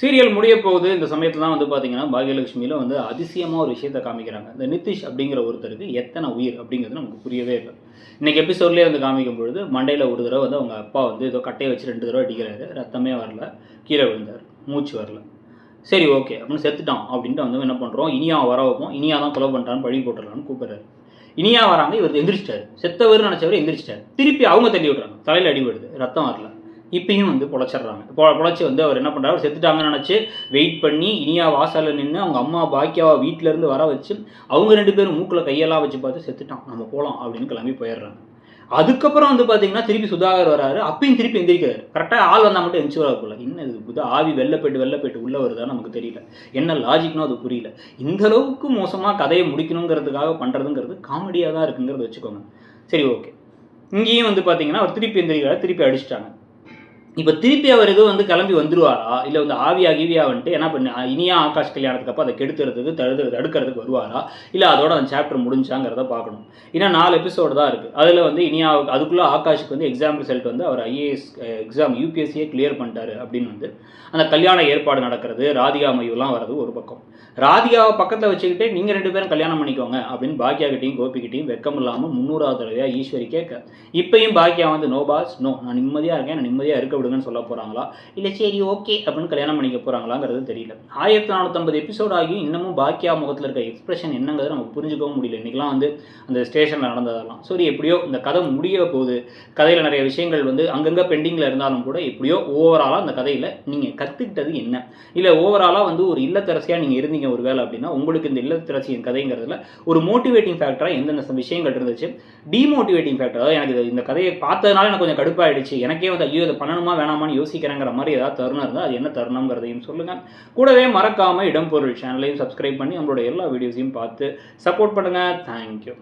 Serial முடிய போகுது. இந்த சமயத்தில் தான் வந்து பார்த்தீங்கன்னா பாகியலட்சுமியில் வந்து அதிசயமாக ஒரு விஷயத்த காமிக்கிறாங்க. இந்த நிதிஷ் அப்படிங்கிற ஒருத்தருக்கு எத்தனை உயிர் அப்படிங்கிறது நமக்கு புரியவே இல்லை. இன்னைக்கு எபிசோட்லேயே வந்து காமிக்கும் பொழுது மண்டையில் ஒரு தடவை வந்து அவங்க அப்பா வந்து ஏதோ கட்டையை வச்சு ரெண்டு தடவை அடிக்கிறாரு. ரத்தமே வரல. கீழே விழுந்தார். மூச்சு வரல. சரி ஓகே. அப்படின்னு செத்துட்டான் அப்படின்ட்டு வந்து என்ன பண்ணுறோம் இனியா வர வைப்போம். இனியா தான் கொலை பண்ணுறான்னு பழி போட்டுடலான்னு கூப்பிட்றாரு. இனியா வராங்க இவர் எந்திரிச்சிட்டாரு. செத்தவர் நினச்சவர் எந்திரிச்சிட்டாரு. திருப்பி அவங்க தள்ளி விட்றாங்க தலையில் அடிபடுது ரத்தம் வரல. இப்பயும் வந்து பொழைச்சிட்றாங்க. பொ பொழைச்சி வந்து அவர் என்ன பண்ணுறாரு செத்துட்டாங்கன்னு நினச்சி வெயிட் பண்ணி இனியா வாசலில் நின்று அவங்க அம்மா பாக்கியாவை வீட்டிலேருந்து வர வச்சு அவங்க ரெண்டு பேரும் மூக்கில் கையெல்லாம் வச்சு பார்த்து செத்துட்டான். நம்ம போகலாம் அப்படின்னு கிளம்பி போயிடுறாங்க. அதுக்கப்புறம் வந்து பார்த்தீங்கன்னா திருப்பி சுதாகர் வராரு. அப்பயும் திருப்பி எந்திரிக்கிறாரு. கரெக்டாக ஆள் வந்தால் மட்டும் எந்திரிச்சு வரா போல. என்ன இது புது ஆவி வெளில போயிட்டு வெளில போயிட்டு உள்ளே வருதா நமக்கு தெரியல. என்ன லாஜிக்னோ அது புரியல. இந்த அளவுக்கு மோசமாக கதையை முடிக்கணுங்கிறதுக்காக பண்ணுறதுங்கிறது காமெடியாக தான் இருக்குங்கிறத வச்சுக்கோங்க. சரி ஓகே இங்கேயும் வந்து பார்த்தீங்கன்னா அவர் திருப்பி எந்திரிக்கிறார். திருப்பி அடிச்சிட்டாங்க. இப்போ திருப்பி அவர் எதுவும் வந்து கிளம்பி வந்துருவாரா? இல்லை வந்து ஆவியா கிவியா வந்துட்டு என்ன பண்ண இனியா ஆகாஷ் கல்யாணத்துக்கு அப்போ அதை கெடுத்துறதுக்கு தடுத்து தடுக்கிறதுக்கு வருவாரா? இல்லை அதோட அந்த சாப்டர் முடிஞ்சாங்கிறத பார்க்கணும். ஏன்னா நாலு எபிசோடு தான் இருக்குது அதில் வந்து இனியா அதுக்குள்ளே ஆகாஷுக்கு வந்து எக்ஸாம் ரிசல்ட் வந்து அவர் ஐஏஎஸ் எக்ஸாம் யூபிஎஸ்சியே கிளியர் பண்ணிட்டாரு அப்படின்னு வந்து அந்த கல்யாண ஏற்பாடு நடக்கிறது ராதிகா மையுலாம் வர்றது ஒரு பக்கம். ராதிகாவை பக்கத்தில் வச்சுக்கிட்டே நீங்கள் ரெண்டு பேரும் கல்யாணம் பண்ணிக்கோங்க அப்படின்னு பாக்கியாகிட்டையும் கோபிக்கிட்டையும் வெக்கம் இல்லாமல் முந்நூறாவது தடவையாக ஈஸ்வரி கேட்க. இப்பையும் பாக்கியா வந்து நோ பாஸ் நோ நான் நிம்மதியாக இருக்கேன். நான் நிம்மதியாக இருக்க கொடுங்கன்னு சொல்ல போகிறாங்களா இல்லை சரி ஓகே அப்படின்னு கல்யாணம் பண்ணிக்க போகிறாங்களாங்கிறது தெரியல. ஆயிரத்தி நானூற்றம்பது எபிசோட் ஆகியும் இன்னமும் பாக்கியா முகத்தில் இருக்க எக்ஸ்பிரஷன் என்னங்கிறது நமக்கு புரிஞ்சுக்கவும் முடியல. இன்றைக்கெலாம் வந்து அந்த ஸ்டேஷனில் நடந்ததெல்லாம். சரி எப்படியோ இந்த கதை முடிய போகுது. கதையில் நிறைய விஷயங்கள் வந்து அங்கங்கே பெண்டிங்கில் இருந்தாலும் கூட எப்படியோ ஓவராலாக அந்த கதையில் நீங்கள் கற்றுக்கிட்டது என்ன? இல்லை ஓவராலாக வந்து ஒரு இல்லத்தரசியாக நீங்கள் இருந்தீங்க ஒரு வேலை அப்படின்னா உங்களுக்கு இந்த இல்லத்தரசியின் கதைங்கிறதுல ஒரு மோட்டிவேட்டிங் ஃபேக்டராக எந்தெந்த விஷயங்கள் இருந்துச்சு? டிமோட்டிவேட்டிங் ஃபேக்டர் அதாவது எனக்கு இந்த கதையை பார்த்ததுனால எனக்கு கொஞ்சம் கடுப்பாயிடுச்சு. எனக்கே வந்து ஐயோ இதை பண்ணணுமா? வேணாமான்னு யோசிக்கிறேங்கிற மாதிரி ஏதாவது தருணம் இருந்தால் அது என்ன தருணங்கிறதையும் சொல்லுங்கள் கூடவே மறக்காமல் இடம்பொருள் சேனலையும் சப்ஸ்கிரைப் பண்ணி நம்மளோட எல்லா வீடியோஸையும் பார்த்து சப்போர்ட் பண்ணுங்கள் தேங்க்யூ